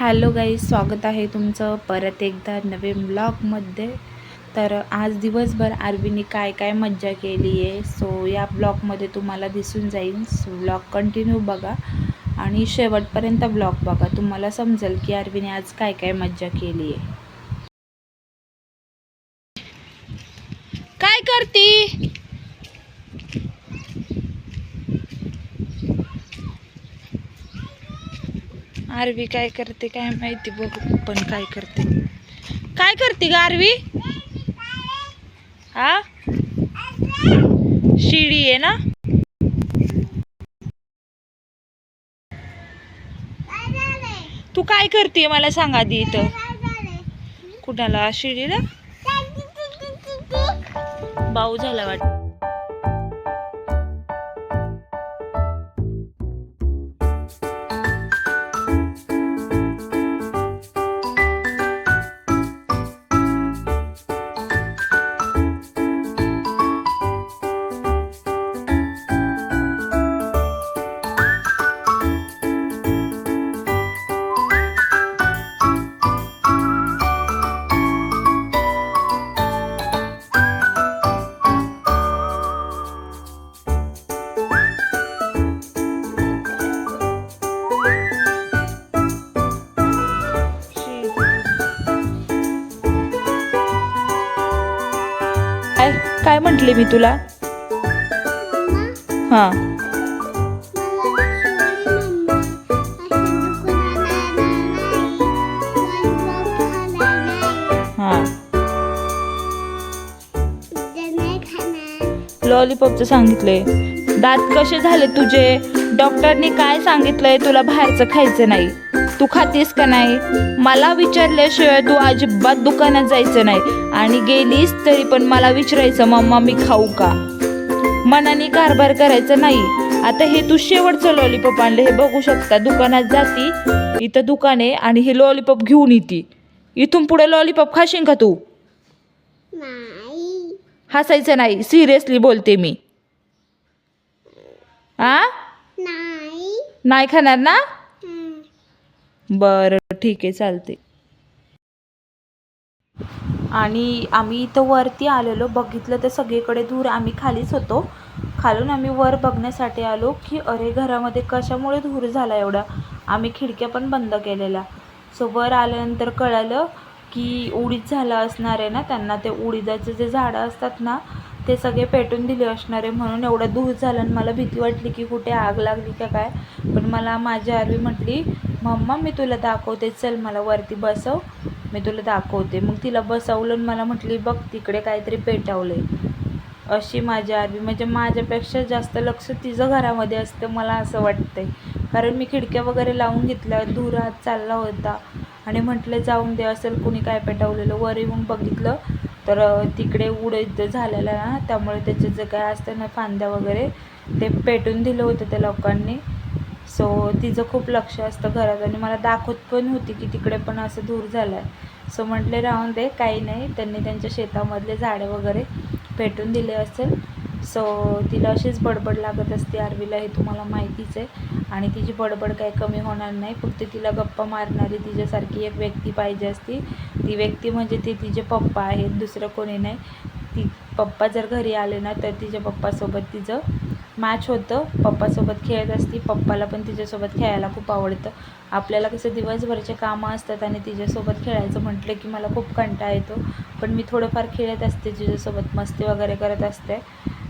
Hello गाई स्वागत आहे तुमचं परत एकदा नवीन ब्लॉगमध्ये. तर आज दिवसभर आरवीने काय काय मज्जा केली आहे सो या ब्लॉगमध्ये तुम्हाला दिसून जाईल. सो ब्लॉग कंटिन्यू बघा आणि शेवटपर्यंत ब्लॉग बघा. तुम्हाला समजेल की आरवीने आज काय काय मज्जा केली आहे. काय करती? आरवी काय करते काय माहिती बघू पण काय करते. काय करते ग आरवी? हा? शिडी आहे ना? तू काय करते मला सांग आधी इथं. कुणाला? शिडीला? भाऊ झाला वाटत. काय म्हंटले मी तुला? हा. हा. लॉलीपॉपचं सांगितलंय. दात कसे झाले तुझे? डॉक्टरनी काय सांगितलंय? तुला बाहेरचं खायचं नाही. तू खातेस का नाही? मला विचारल्याशिवाय तू अजिबात दुकानात जायचं नाही. आणि गेलीस तरी पण मला विचारायचं मम्मा मी खाऊ का? मनाने कारभार करायचा नाही. आता हे तू शेवटचं लॉलीपॉप आणलं. हे बघू शकता दुकानात जाती इथं दुकान आहे आणि हे लॉलीपॉप घेऊन येते. इथून पुढे लॉलीपॉप खाशील का तू? नाही. हसायचं नाही. सिरियसली बोलते मी. आ? नाही खाणार ना. बरं ठीक आहे चालते आणि आम्ही इथं वरती आलेलो बघितलं तर सगळीकडे धूर आम्ही खालीच होतो. खालून आम्ही वर बघण्यासाठी आलो की अरे घरामध्ये कशामुळे धूर झाला एवढा? आम्ही खिडक्या पण बंद केलेल्या. सो वर आल्यानंतर कळालं की उडीद झालं असणार आहे ना त्यांना. ते उडीदाचे जे झाडं असतात ना ते सगळे पेटून दिले असणार आहे. म्हणून एवढं धूर झालं आणि मला भीती वाटली की कुठे आग लागली का काय? पण मला माझी आरवी म्हटली मम्मा मी तुला दाखवते. चल मला वरती बसव. मी तुला दाखवते. मग तिला बसवलं आणि मला म्हटली बघ तिकडे काहीतरी पेटवलंय. अशी माझी आरवी. म्हणजे माझ्यापेक्षा जास्त लक्ष तिचं घरामध्ये असतं मला असं वाटतंय. कारण मी खिडक्या वगैरे लावून घेतल्या. धूर हात चालला होता. आणि म्हटलं जाऊन दे. असेल कुणी काय पेटवलेलं. वर येऊन बघितलं तर तिकडे उडत झालेलं ना. त्यामुळे त्याचे जे काय असतं ना फांद्या वगैरे ते पेटून दिलं होतं त्या लोकांनी. सो तिचं खूप लक्ष असतं घरात आणि मला दाखवत पण होती की तिकडे पण असं दूर झालं आहे सो म्हटले राहून दे काही नाही. त्यांनी त्यांच्या शेतामधले झाडे वगैरे पेटून दिले असेल. सो तिला अशीच बडबड लागत असते. आरवीला हे तुम्हाला माहितीच आहे. आणि तिची बडबड काही कमी होणार नाही. फक्त तिला गप्पा मारणारी तिच्यासारखी एक व्यक्ती पाहिजे असती. ती व्यक्ती म्हणजे ते तिचे पप्पा आहेत. दुसरं कोणी नाही. ती पप्पा जर घरी आले ना तर तिच्या पप्पासोबत तिचं मॅच होतं. पप्पासोबत खेळत असती. पप्पाला पण तिच्यासोबत खेळायला खूप आवडतं. आपल्याला कसं दिवसभरचे कामं असतात आणि तिच्यासोबत खेळायचं म्हटलं की मला खूप कंटाळा येतो. पण मी थोडंफार खेळत असते तिच्यासोबत मस्ती वगैरे करत असते.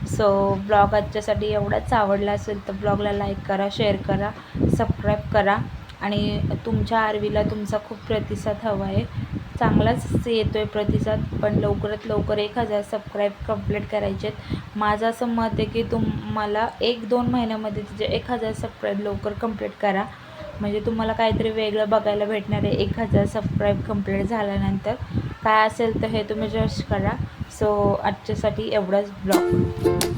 सो ब्लॉग आजच्यासाठी एवढाच आवडला असेल तर ब्लॉगला लाईक करा शेअर करा सबस्क्राईब करा. आणि तुमच्या आरवीला तुमचा खूप प्रतिसाद हवा आहे. चांगलाच येतो आहे प्रतिसाद पण लवकरात लवकर एक हजार सबस्क्राईब कंप्लीट करायचे आहेत. माझं असं मत आहे की तुम्हाला एक दोन महिन्यामध्ये तिचे एक हजार सबस्क्राईब लवकर कंप्लीट करा. म्हणजे तुम्हाला काहीतरी वेगळं बघायला भेटणार आहे. एक हजार सबस्क्राईब कंप्लीट झाल्यानंतर काय असेल तर हे तुम्ही जस्ट करा. सो आजच्यासाठी एवढाच ब्लॉग